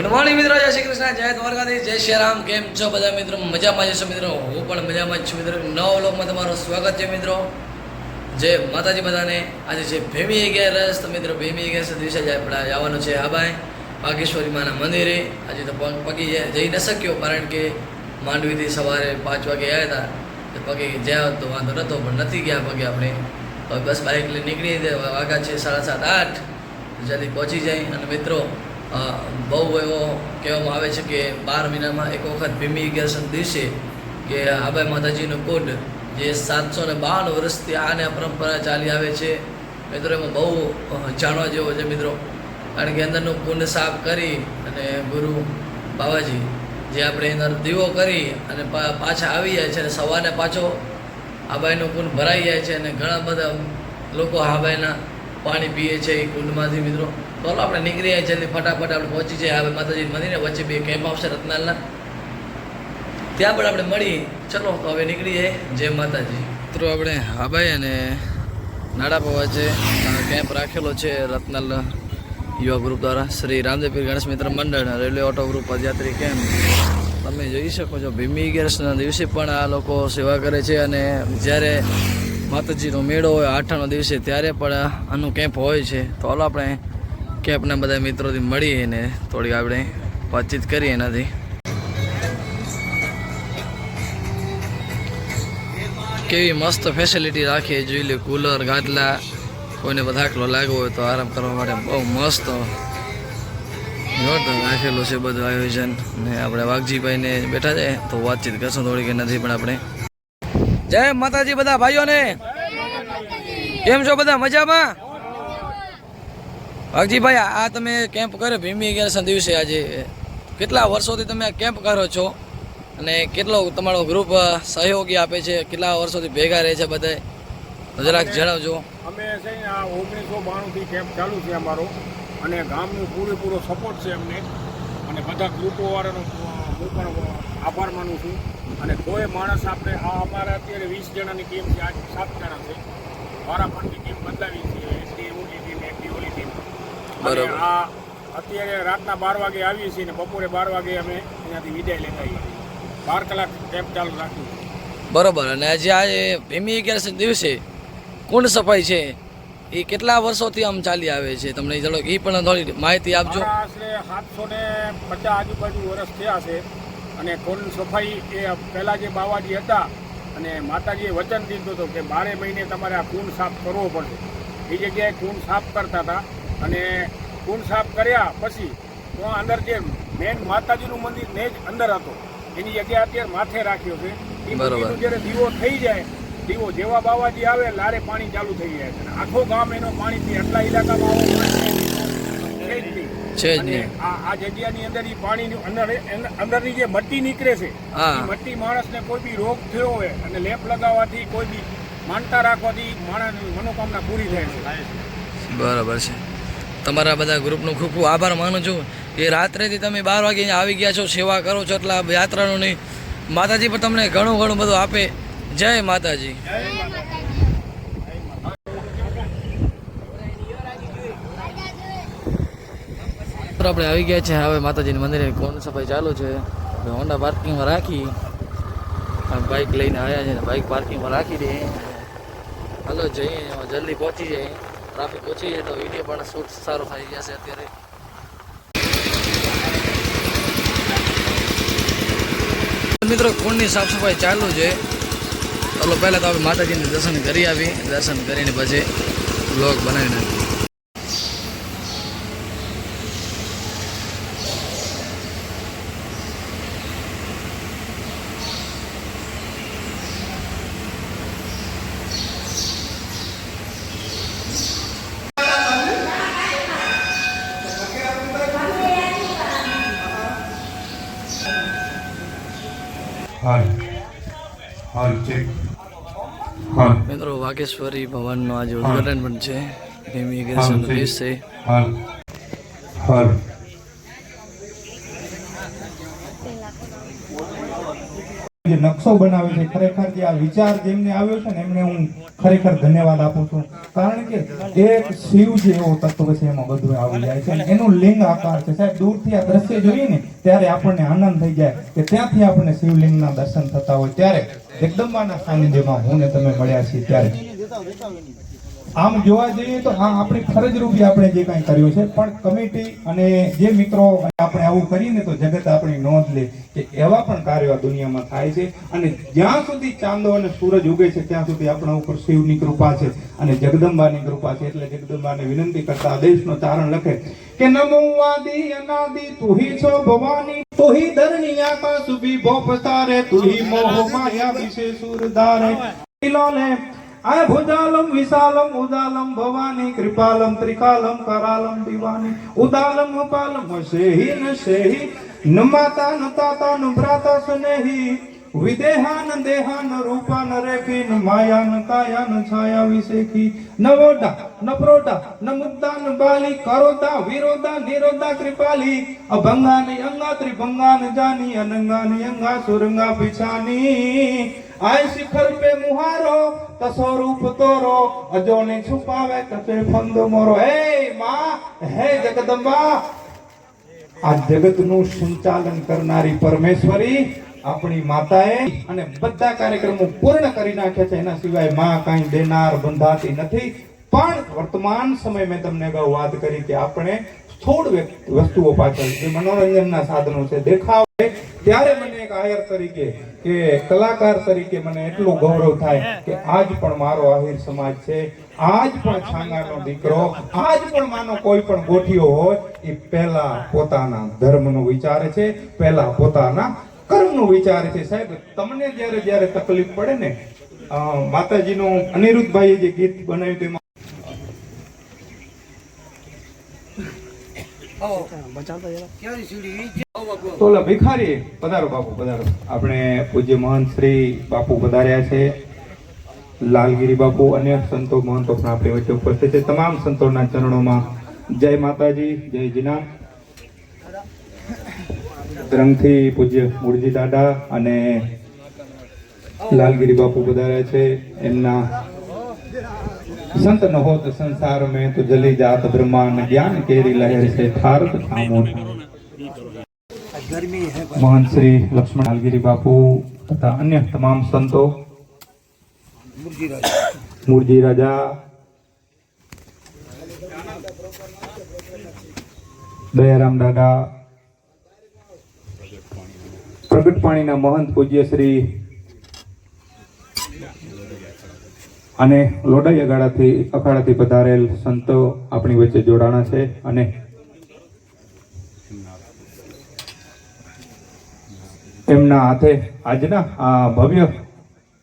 Good morning મિત્રો, જય શ્રી કૃષ્ણ, જય દ્વારકાધીશ, જય શ્રી રામ. કેમ છો બધા મિત્રો? મજામાં જશો મિત્રો? હું પણ મજામાં છું મિત્રો. નવ લોકમાં તમારું સ્વાગત છે મિત્રો. જય માતાજી બધાને આજે જે ભેમી ગયા રસ, તો મિત્રો ભેમી ગયા છે. દિવસે આપણે જવાનું છે આબાઈ બાગેશ્વરી માના મંદિરે. આજે તો પગી જઈ ન શક્યો, કારણ કે માંડવીથી સવારે પાંચ વાગે આવ્યા હતા. તો પગે જ્યાં તો વાંધો નહોતો પણ નથી ગયા પગે આપણે. બસ બાઇક લઈને નીકળી વાગા છે સાડા સાત, આઠ. જલ્દી પહોંચી જાય. અને મિત્રો બહુ એવો કહેવામાં આવે છે કે બાર મહિનામાં એક વખત ભીમી અગિયારસ દિવસે કે આબાઈ માતાજીનું કુંડ, જે સાતસો ને બાવન વર્ષથી આને પરંપરા ચાલી આવે છે. મિત્રો, એમાં બહુ જાણવા જેવો છે મિત્રો. કારણ કે અંદરનું કુંડ સાફ કરી અને ગુરુ બાવાજી, જે આપણે અંદર દીવો કરી અને પાછા આવી જાય છે અને સવારે પાછો આબાઈનો કુંડ ભરાઈ જાય છે અને ઘણા બધા લોકો આબાઈના પાણી પીએ છે એ કુંડમાંથી મિત્રો. તો આપણે નીકળીએ જલ્દી ફટાફટ, આપણે પહોંચી જઈએ હવે માતાજી મંદિરે. વચ્ચે બે કેમ્પ આવશે રત્નાલના. ત્યાં પણ આપણે મળી. ચલો, તો હવે નીકળી જાય માતાજી. મિત્રો, આપણે આબાઈ અને નાડાપા છે. કેમ્પ રાખેલો છે રત્નાલ યુવા ગ્રુપ દ્વારા. શ્રી રામદેવપીર ગણેશ મિત્ર મંડળ રેલવે ઓટો ગ્રુપ પદયાત્રી કેમ્પ તમે જોઈ શકો છો, ભીમી ગેસના દિવસે પણ આ લોકો સેવા કરે છે અને જ્યારે માતાજીનો મેળો હોય આઠાનો દિવસે, ત્યારે પણ આનું કેમ્પ હોય છે. તો હાલો, આપણે કેમ્પના બધા મિત્રોથી મળીએ ને થોડીક આપણે વાતચીત કરીએ એનાથી. કેવી મસ્ત ફેસિલિટી રાખી જોઈ લે કુલર ગાદલા કોઈને વધાકલો લાગવો હોય તો આરામ કરવા માટે બહુ મસ્ત રાખેલું છે બધું આયોજન. ને આપણે વાઘજીભાઈને બેઠા છે, તો વાતચીત કરશું થોડીક નથી પણ આપણે. જય માતાજી બધા ભાઈઓને. કેમ છો બધા? મજામાં? વાઘજીભાઈ આ તમે કેમ્પ કર્યો ભીમી અગિયારસના દિવસે આજે. કેટલા વર્ષોથી તમે કેમ્પ કરો છો? અને કેટલો તમારો ગ્રુપ સહયોગી આપે છે? કેટલા વર્ષોથી ભેગા રહે છે બધા તો જરાક જણાવજો. અમે છે ને આ ઓગણીસો બાણુંથી કેમ્પ ચાલુ છે અમારો. અને ગામનું પૂરેપૂરો સપોર્ટ છે અમને. અને બધા ગ્રુપો વાળાનો હું પણ આભાર માનું છું. અને કોઈ માણસ આપણે આ અમારા અત્યારે વીસ જણાની ટીમ છે આજે સાત જણા છે. મારા પણ ટીમ બદલાવી છે એકની ઓલી ટીમ એકની ઓલી ટીમ અને બરોબર. અત્યારે રાતના બાર વાગે આવીએ છીએ ને બપોરે બાર વાગે અમે અહીંયાથી વિદાય લેતા આવીએ બાર કલાક કેમ્પ ચાલુ રાખ્યું બરાબર. અને આજે આ જે ભીમી અગિયારસ દિવસે કુંડ સફાઈ છે એ કેટલા વર્ષોથી આમ ચાલી આવે છે? તમને ચલો એ પણ થોડી માહિતી આપજો. આશરે સાતસો ને પચાસ આજુબાજુ વર્ષ થયા છે. અને કુંડ સફાઈ એ પહેલાં જે બાવાજી હતા અને માતાજીએ વચન દીધું હતું કે બારે મહિને તમારે આ કુંડ સાફ કરવો પડશે. એ જગ્યાએ કુંડ સાફ કરતા હતા. અને કુંડ સાફ કર્યા પછી તો અંદર જે મેન માતાજીનું મંદિર ને જ અંદર હતો. એની જગ્યા અત્યારે માથે રાખ્યો છે. એ મંદિરનો જ્યારે દીવો થઈ જાય દીવો જેવા બાવાજી આવે લારે પાણી ચાલુ થઈ જાય છે. આખો ગામ એનો પાણી પીએ આટલા ઇલાકામાં આવો છે જ નહીં. આ જગ્યાની અંદર ઈ પાણીની અંદર અંદરની જે મટ્ટી નીકળે છે. મટ્ટી માણસને કોઈ બી રોગ થયો હોય અને લેપ લગાવવાથી કોઈ બી માનતા રાખવાથી માણસની મનોકામના પૂરી થાય છે. બરાબર છે. તમારા બધા ગ્રુપનો ખૂબ ખૂબ આભાર માનું છું. કે રાત્રેથી તમે બાર વાગે આવી ગયા છો, સેવા કરો છો, એટલા નહીં. માતાજી પણ તમને ઘણું ઘણું બધું આપે. જય માતાજી. આપણે આવી ગયા છે, હવે માતાજીના મંદિરે. કોણ સફાઈ ચાલુ છે? હોન્ડા પાર્કિંગમાં રાખી. બાઇક લઈને આવ્યા છે બાઇક પાર્કિંગમાં રાખી દે. હાલો જઈએ જલ્દી પહોંચી જાય. ટ્રાફિક ઓછી છે તો વીડિયો પણ શૂટ સારો થઈ જશે અત્યારે. મિત્રો કુંડની સાફ સફાઈ ચાલુ છે. ચાલો પહેલાં તો આપણે માતાજીને દર્શન કરી આવી. દર્શન કરીને પછી બ્લોગ બનાવી નાખીએ. હાલ. હાલ ચેક હાલ. મિત્રો વાઘેશ્વરી ભવનનું આજે ઉદ્ઘાટન પણ છે. ઇમિગ્રેશન દિવસે હાલ. હાલ. જે નકશો બનાવ્યો છે ખરેખર જે આ વિચાર જેમને આવ્યો છે ને, એમને હું ખરેખર ધન્યવાદ આપું છું. કારણ કે એક શિવ જે એવો તત્વ છે એમાં બધું આવી જાય છે. એનું લિંગ આકાર છે. સાહેબ, દૂરથી આ દ્રશ્ય જોઈએ ને, ત્યારે આપણને આનંદ થઈ જાય કે ત્યાંથી આપણને શિવલિંગના દર્શન થતા હોય. ત્યારે જગદંબાના સાનિધ્યમાં હું ને તમે મળ્યા છીએ ત્યારે. આમ જોવા જઈએ તો આ આપણી ફરજ રૂપી આપણે જે કાંઈ કર્યું છે, પણ કમિટી અને જે મિત્રો આપણે આવું કરીને તો જગત આપણી નોંધ લે કે એવા પણ કાર્યો આ દુનિયામાં થાય છે અને જ્યાં સુધી ચાંદો અને સૂરજ ઉગે છે, ત્યાં સુધી આપણા ઉપર શિવની કૃપા છે અને જગદંબાની કૃપા છે. એટલે જગદંબાને વિનંતી કરતા આદેશનો ચારણ લખે કે નમો આદિ અનાદિ, તુહી છો ભવાની, તુહી ધરણી આકાશ વિભો પસારે તુહી મોહ માયા વિશે સુરધારે. આય ભુજાલમ વિશાલમ ઉદાલમ ભવાની કૃપાલમ ત્રિકાલમ કરાલમ દિવાની ઉદાલમ પાલમ શેહી ન શેહી ન માતા ન તાતા ન ભ્રાતા સ્નેહી વિદેહાન દેહાન રૂપાન રેખી ન માયા ન કાયા ન છાયા વિશેખી ન વોડા ન પ્રોટા ન મુક્તા ન બાલી કરોતા વિરોધા નિરોધા કૃપાલી અભંગાની અંગા ત્રિભંગાન જાની અનંગાની અંગા સુરંગા પીછાની આય શિખર પે મુહારો તસો રૂપ તોરો, અજોને છુપાવે કતે ફંદ મોરો. હે માં, હે જગદંબા, આ જગતનું સંચાલન કરનારી પરમેશ્વરી આપણી માતાએ અને બધા કાર્યક્રમો પૂર્ણ કરી નાખ્યા છે. એના સિવાયમાં કાંઈ દેનાર બંધાતી નથી. પણ વર્તમાન સમય મેં તમને અગાઉ વાત કરી કે આપણે સ્થૂળ વસ્તુઓ પાછળ જે મનોરંજનના સાધનો છે, દેખાવ. ત્યારે મને એક આયર તરીકે કે કલાકાર તરીકે મને એટલું ગૌરવ થાય કે આજ પણ મારો આહિર સમાજ છે, આજ પણ છાંગાનો દીકરો, આજ પણ માનો કોઈ પણ ગોઠિયો હોય, એ પહેલા પોતાના ધર્મનો વિચારે છે, પહેલા પોતાના કર્મનો વિચારે છે. સાહેબ, તમને જ્યારે જ્યારે તકલીફ પડે ને માતાજીનું અનિરુદ્ધભાઈએ જે ગીત બનાવ્યું તેમાં તો તોલા ભિખારી પધારો બાપુ, પધારો. આપણે પૂજ્ય મહંત શ્રી બાપુ પધાર્યા છે. લાલગીરી બાપુ અને સંતો મહંતો પણ આપણી વચ્ચે ઉપસ્થિત છે. તમામ સંતોના ચરણોમાં જય માતાજી, જય જીના રંગથી પૂજ્ય મુરજી દાદા અને લાલગીરી બાપુ પધાર્યા છે. એમના સંત ન હોત સંસાર મેં તો જલી જાત બ્રહ્માંડ જ્ઞાન કેરી લહેર છે થારત ખામોટ મહંત શ્રી લક્ષ્મણ હાલગીરી બાપુ તથા અન્ય તમામ સંતો, મૂળજી રાજા, દયારામ દાદા, પ્રગટ પાણીના મહંત પૂજ્ય શ્રી અને લોડાઈ અગાડાથી, અખાડાથી પધારેલ સંતો આપણી વચ્ચે જોડાણા છે અને એમના હાથે આજના આ ભવ્ય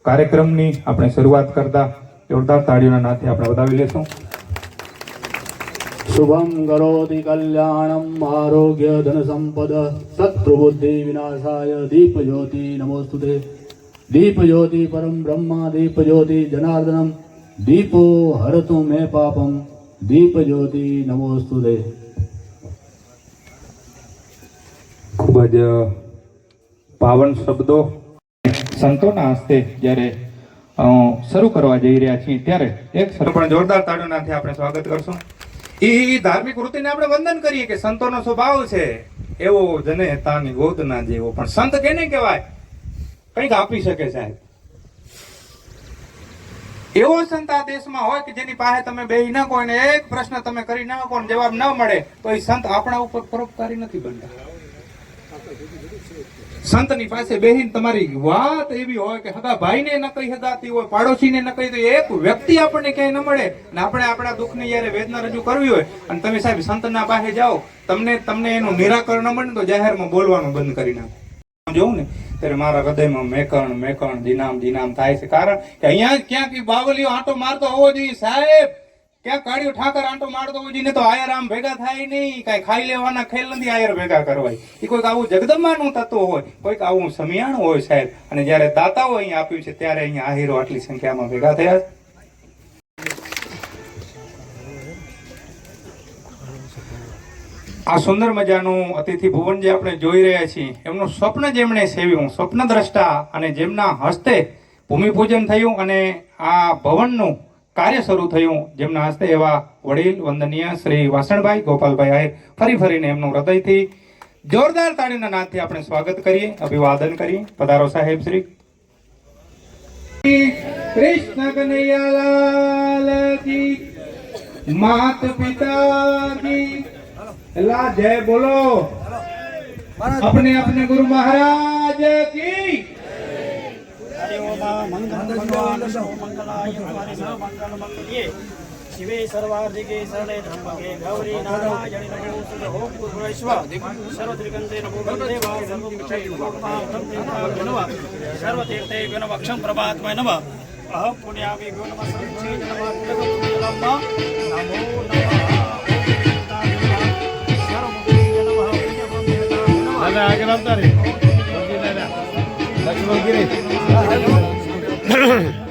કાર્યક્રમની આપણે શરૂઆત કરતા જોરદાર તાળીઓના નાથે આપણે વધાવી લેશું. શુભમ કરોતિ કલ્યાણમ આરોગ્ય ધન સંપદ શત્રુબુદ્ધિ વિનાશાય દીપ જ્યોતિ નમોસ્તુતે. દીપ જ્યોતિ પરમ બ્રહ્મા દીપ જ્યોતિ જનાર્દનમ. દીપો હરતુ મે પાપમ દીપ જ્યોતિ નમોસ્તુતે. ખૂબ જ પાવન શબ્દો. સંતોના હસ્તે જ્યારે શરૂ કરવા જઈ રહ્યા છીએ ત્યારે એક પણ જોરદાર તાળીઓનાથી આપણે સ્વાગત કરશું. એ ધાર્મિક વૃત્તિને આપણે વંદન કરીએ કે સંતોનો સ્વભાવ છે, એવો જને તાની ગોદના જેવો. પણ સંત કેને કહેવાય? કંઈક આપી શકે સાહેબ. એવો સંત આ દેશમાં હોય કે જેની પાસે તમે બેહી ન કોઈ ને એક પ્રશ્ન તમે કરી ન શકો જવાબ ન મળે, તો એ સંત આપણા ઉપર પરોપકારી નથી બનતા. સંતની પાસે બેહીને તમારી વાત એવી હોય કે હદા ભાઈને ન કહી હગાતી હોય, પાડોશીને ન કહી તો એક વ્યક્તિ આપણને ક્યાંય ન મળે ને આપણે આપણા દુઃખની જ્યારે વેદના રજૂ કરવી હોય અને તમે સાહેબ સંતના પાસે જાઓ, તમને તમને એનું નિરાકરણ ન મળે તો જાહેરમાં બોલવાનું બંધ કરી નાખો. જોઉં ને, ત્યારે મારા હૃદયમાં મેકણ મેકણ દિનામ દિનામ થાય છે. કારણ કે અહીંયા ક્યાંક બાવલીઓ આંટો મારતો હોવો જોઈએ સાહેબ. ક્યાંક કાળિયો ઠાકર આંટો મારતો હોય ને તો આયર આમ ભેગા થાય નહીં. કાંઈ ખાઈ લેવાના ખેલ નથી, આયર ભેગા કરવાય એ કોઈક આવું જગદંબાનું તત્વ હોય, કોઈક આવું સમિયાણું હોય સાહેબ. અને જ્યારે દાતાઓ અહીંયા આપ્યું છે, ત્યારે અહીંયા આહીરો આટલી સંખ્યામાં ભેગા થયા આ સુંદર મજાનું અતિથિ ભુવન જે આપણે જોઈ રહ્યા છીએ, એમનું સ્વપ્ન જેમણે સેવ્યું સ્વપ્ન દ્રષ્ટા અને જેમના હસ્તે ભૂમિપૂજન થયું અને આ ભવનનું કાર્ય શરૂ થયું. જેમના હસ્તે એવા વડીલ વંદનીય શ્રી વાસણભાઈ ગોપાલભાઈ આહિર ફરી ફરીને એમનું હૃદયથી જોરદાર તાળીના નાદથી આપણે સ્વાગત કરીએ અભિવાદન કરીએ. પધારો સાહેબ શ્રી. કૃષ્ણ કનૈયાલાલ કી માત પિતા કી. લા જય બોલો. અપને અપને ગુરુ મહારાજ કી. મંગલાય શિવે સર્વાધિકે શરણે ધર્મગે ગૌરી નારાયણી નમોસ્તુતે ઓમ પૂર્વેશ્વર સર્વત્રિકંતે નમો ગંદે વા સર્વમિક્ષે લોકમાં બ્રહ્મદેવ નમઃ સર્વતીર્થે નમઃ અક્ષમ પ્રભાત્મય નમઃ પુણ્યામી નમઃ સંચે આગળ આવતા Mm-hmm.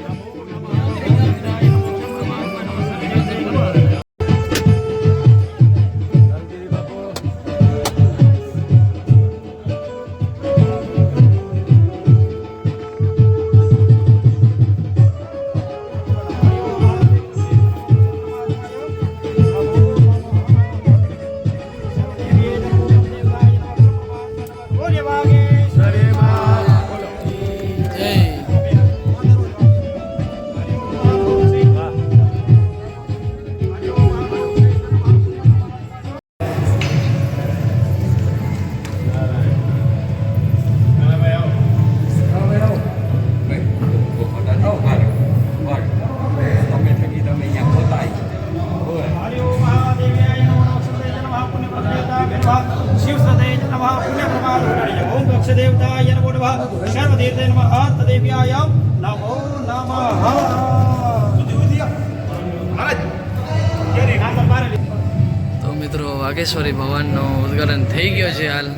नमः पुण्यप्रभाय ओम दक्षदेवताय नमो नमः सर्वतीर्थे नमः तदेव्याय नमो नमः તો મિત્રો વાઘેશ્વરી ભવનનું ઉદ્ઘાટન થઈ ગયો છે હાલ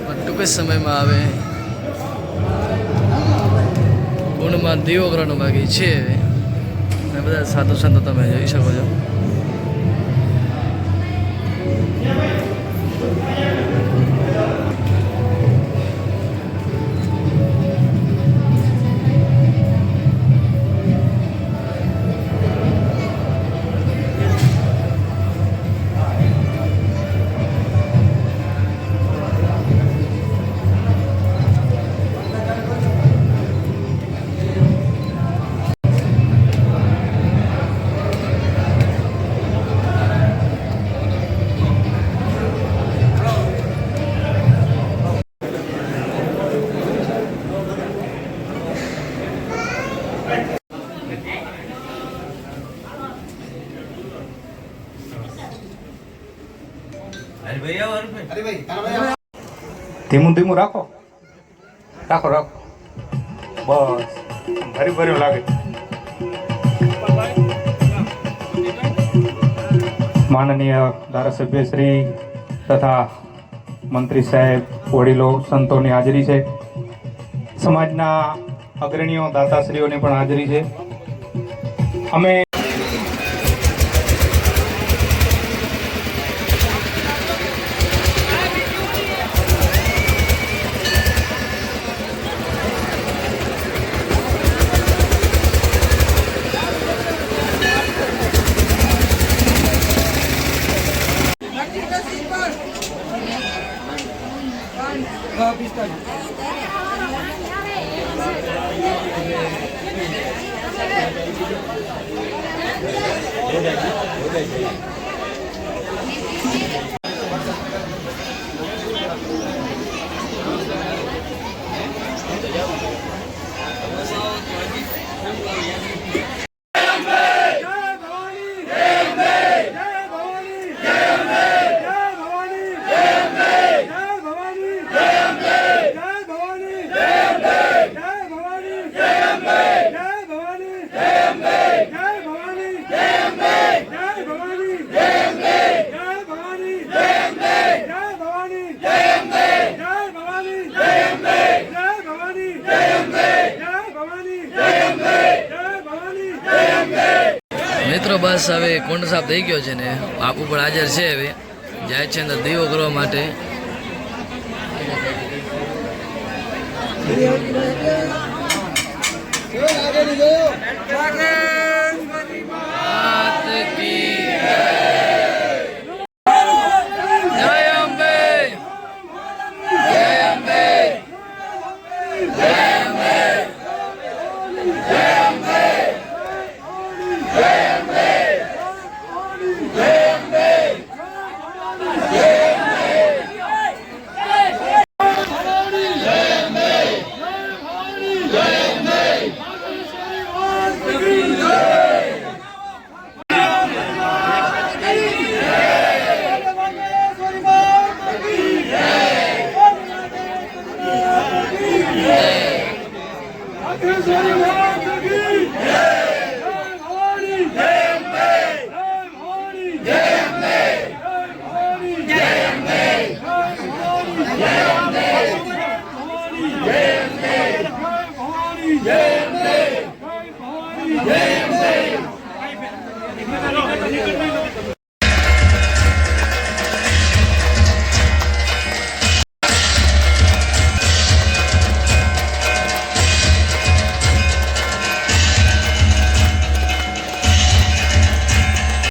પણ ટૂંક જ સમયમાં આવે ગુણમાં દીવો કરવાનો બાકી છે અને બધા સાધુ સંતો તમે જોઈ શકો છો ધીમું રાખો. રાખો રાખો. બસ. ભરી, ભર્યું લાગે. માનનીય ધારાસભ્ય શ્રી તથા મંત્રી સાહેબ, વડીલો, સંતોની હાજરી છે. સમાજના અગ્રણીઓ, દાતાશ્રીઓની પણ હાજરી છે. અમે મિત્રો બસ હવે કુંડ સાફ થઈ ગયો છે ને. બાપુ પણ હાજર છે હવે. જાય છે અંદર દીવો કરવા માટે. માત કી